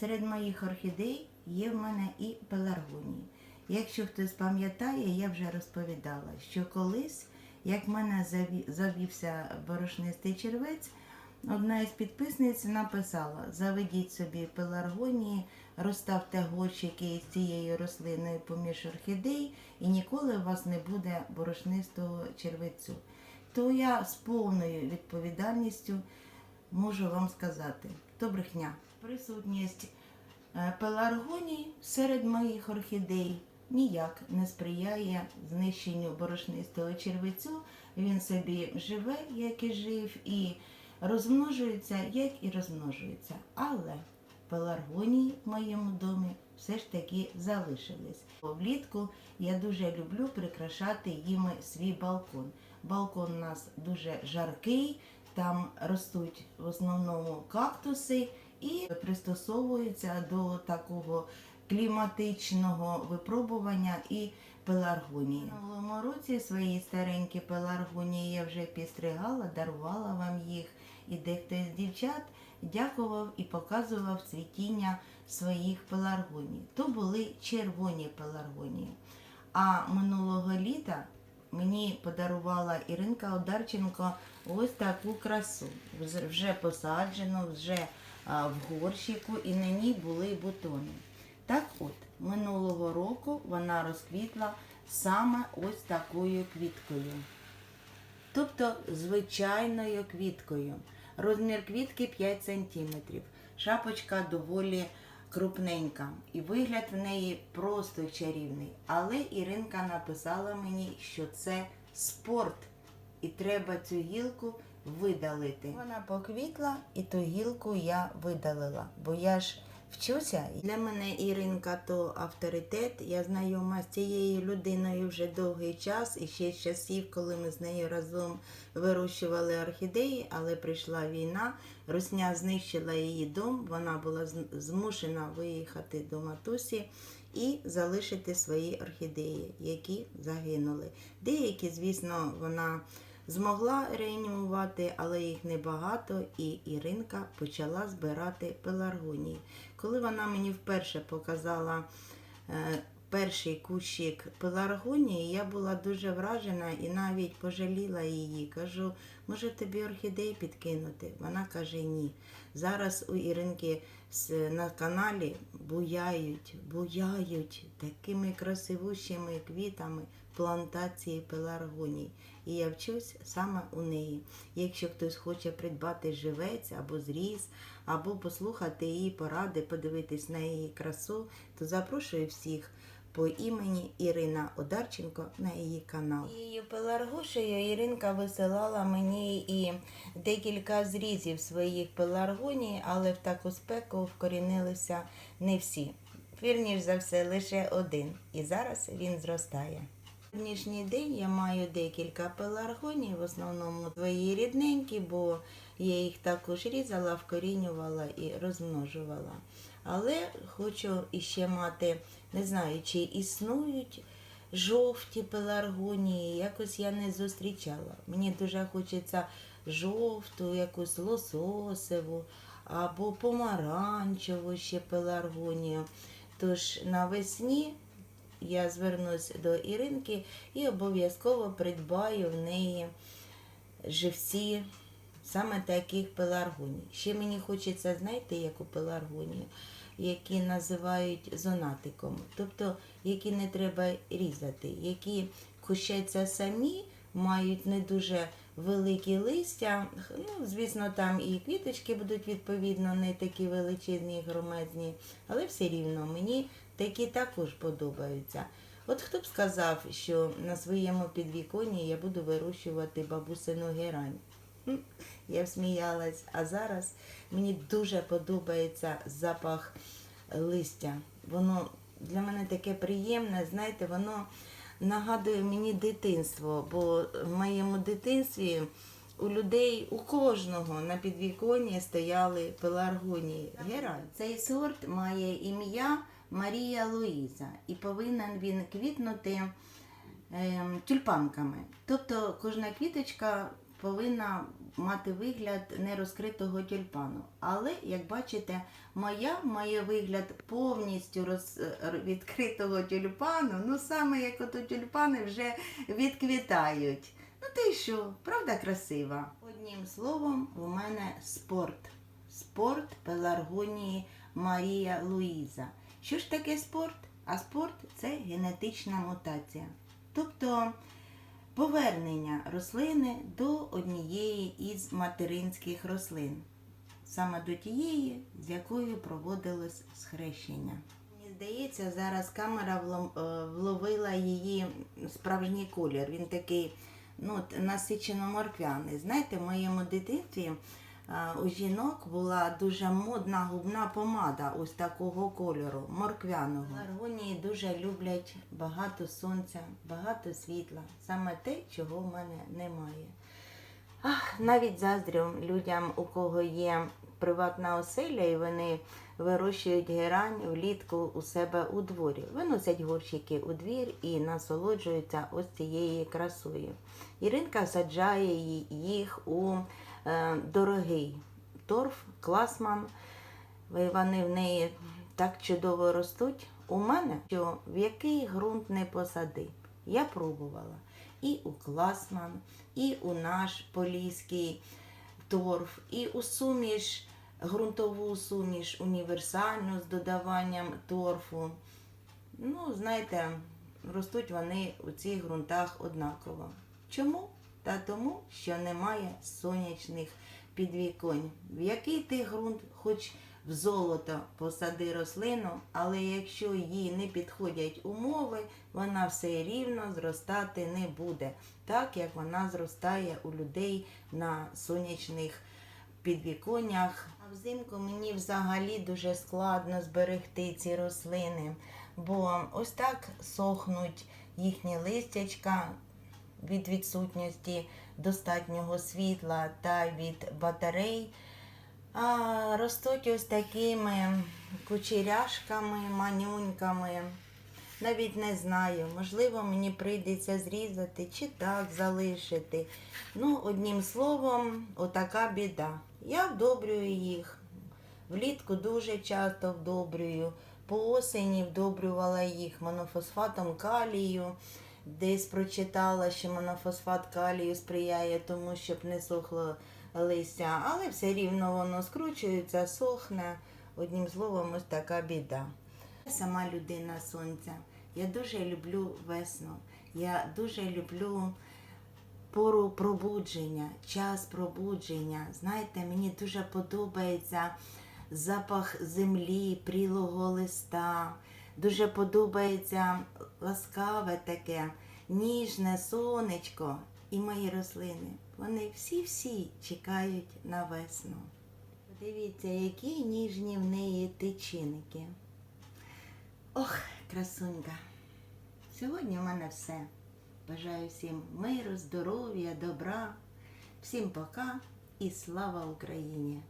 Серед моїх орхідей є в мене і пеларгонії. Якщо хтось пам'ятає, я вже розповідала, що колись, як в мене завівся борошнистий червець, одна із підписниць написала: заведіть собі пеларгонії, розставте горщики із цією рослиною поміж орхідей, і ніколи у вас не буде борошнистого червецю. То я з повною відповідальністю можу вам сказати, то брехня. Присутність е, пеларгоній серед моїх орхідей ніяк не сприяє знищенню борошнистого червецю. Він собі живе, як і жив, і розмножується, як і розмножується. Але пеларгонії в моєму домі все ж таки залишились. Влітку я дуже люблю прикрашати їми свій балкон. Балкон у нас дуже жаркий, там ростуть в основному кактуси і пристосовуються до такого кліматичного випробування і пеларгонії. В минулому році свої старенькі пеларгонії я вже підстригала, дарувала вам їх. І дехто із дівчат дякував і показував цвітіння своїх пеларгоній. То були червоні пеларгонії. А минулого літа мені подарувала Іринка Одарченко ось таку красу. Вже посаджену, вже в горщику, і на ній були бутони. Так от, минулого року вона розквітла саме ось такою квіткою. Тобто звичайною квіткою. Розмір квітки 5 см. Шапочка доволі крупненька. І вигляд в неї просто чарівний. Але Іринка написала мені, що це спорт. І треба цю гілку видалити. Вона поквітла, і ту гілку я видалила. Бо я ж вчуся. Для мене Іринка то авторитет. Я знайома з цією людиною вже довгий час, і ще з часів, коли ми з нею разом вирощували орхідеї, але прийшла війна, Русня знищила її дом, вона була змушена виїхати до матусі і залишити свої орхідеї, які загинули. Деякі, звісно, вона змогла реанімувати, але їх небагато, і Іринка почала збирати пеларгонії. Коли вона мені вперше показала е, перший кущик пеларгонії, я була дуже вражена і навіть пожаліла її. Кажу, може тобі орхідеї підкинути? Вона каже ні. Зараз у Іринки на каналі буяють, буяють такими красивущими квітами плантації пеларгоній. І я вчусь саме у неї. Якщо хтось хоче придбати живець або зріз, або послухати її поради, подивитись на її красу, то запрошую всіх по імені Ірина Одарченко на її канал. Її пеларгошею Іринка висилала мені і декілька зрізів своїх пеларгоній, але в таку спеку вкорінилися не всі. Вірніш за все, лише один. І зараз він зростає. Сьогоднішній день я маю декілька пеларгоній, в основному твої рідненькі, бо я їх також різала, вкорінювала і розмножувала. Але хочу іще мати, не знаю, чи існують жовті пеларгонії, якось я не зустрічала. Мені дуже хочеться жовту, якусь лососеву або помаранчеву ще пеларгонію. Тож навесні я звернусь до Іринки і обов'язково придбаю в неї живці саме таких пеларгоній. Ще мені хочеться, знаєте, яку пеларгонію, які називають зонатиком, тобто які не треба різати, які кущаться самі, мають не дуже великі листя. Ну, звісно, там і квіточки будуть відповідно не такі величезні, громадні, але все рівно мені такі також подобаються. От хто б сказав, що на своєму підвіконні я буду вирощувати бабусину герань. Я всміялась, а зараз мені дуже подобається запах листя. Воно для мене таке приємне, знаєте, воно нагадує мені дитинство, бо в моєму дитинстві у людей, у кожного на підвіконні стояли пеларгонії. Герань. Цей сорт має ім'я Марія Луїза і повинен він квітнути ем, тюльпанками. Тобто кожна квіточка повинна мати вигляд нерозкритого тюльпану. Але, як бачите, моя має вигляд повністю роз, відкритого тюльпану. Ну, саме як ото тюльпани вже відквітають. Ну ти що, правда красива? Одним словом, у мене спорт. Спорт пеларгонії Марія Луїза. Що ж таке спорт? А спорт це генетична мутація. Тобто повернення рослини до однієї із материнських рослин, саме до тієї, з якою проводилось схрещення. Мені здається, зараз камера е, вловила її справжній колір. Він такий ну, насичено морквяний. Знаєте, в моєму дитинстві у жінок була дуже модна губна помада ось такого кольору, морквяного. Аргонії дуже люблять багато сонця, багато світла. Саме те, чого в мене немає. Ах, навіть заздрю людям, у кого є приватна оселя, і вони вирощують герань влітку у себе у дворі. Виносять горщики у двір і насолоджуються ось цією красою. Іринка саджає їх у е, дорогий торф, класман. Вони в неї так чудово ростуть. У мене що в який ґрунт не посади. Я пробувала і у класман, і у наш поліський торф, і у суміш, ґрунтову суміш універсальну з додаванням торфу. Ну, знаєте, ростуть вони у цих ґрунтах однаково. Чому? Та тому, що немає сонячних підвіконь. В який ти ґрунт, хоч в золото посади рослину, але якщо їй не підходять умови, вона все рівно зростати не буде, так як вона зростає у людей на сонячних підвіконнях. А взимку мені взагалі дуже складно зберегти ці рослини, бо ось так сохнуть їхні листячка від відсутності достатнього світла та від батарей. А ростуть ось такими кучеряшками, манюньками. Навіть не знаю, можливо, мені прийдеться зрізати чи так залишити. Ну, одним словом, отака біда. Я вдобрюю їх. Влітку дуже часто вдобрюю. По осені вдобрювала їх монофосфатом калію. Десь прочитала, що монофосфат калію сприяє тому, щоб не сохло листя, але все рівно воно скручується, сохне. Одним словом, ось така біда. Я сама людина сонця. Я дуже люблю весну. Я дуже люблю пору пробудження, час пробудження. Знаєте, мені дуже подобається запах землі, прілого листа. Дуже подобається ласкаве таке, ніжне сонечко і мої рослини. Вони всі-всі чекають на весну. Подивіться, які ніжні в неї тичинки. Ох, красунька. Сьогодні в мене все. Бажаю всім миру, здоров'я, добра. Всім пока і слава Україні!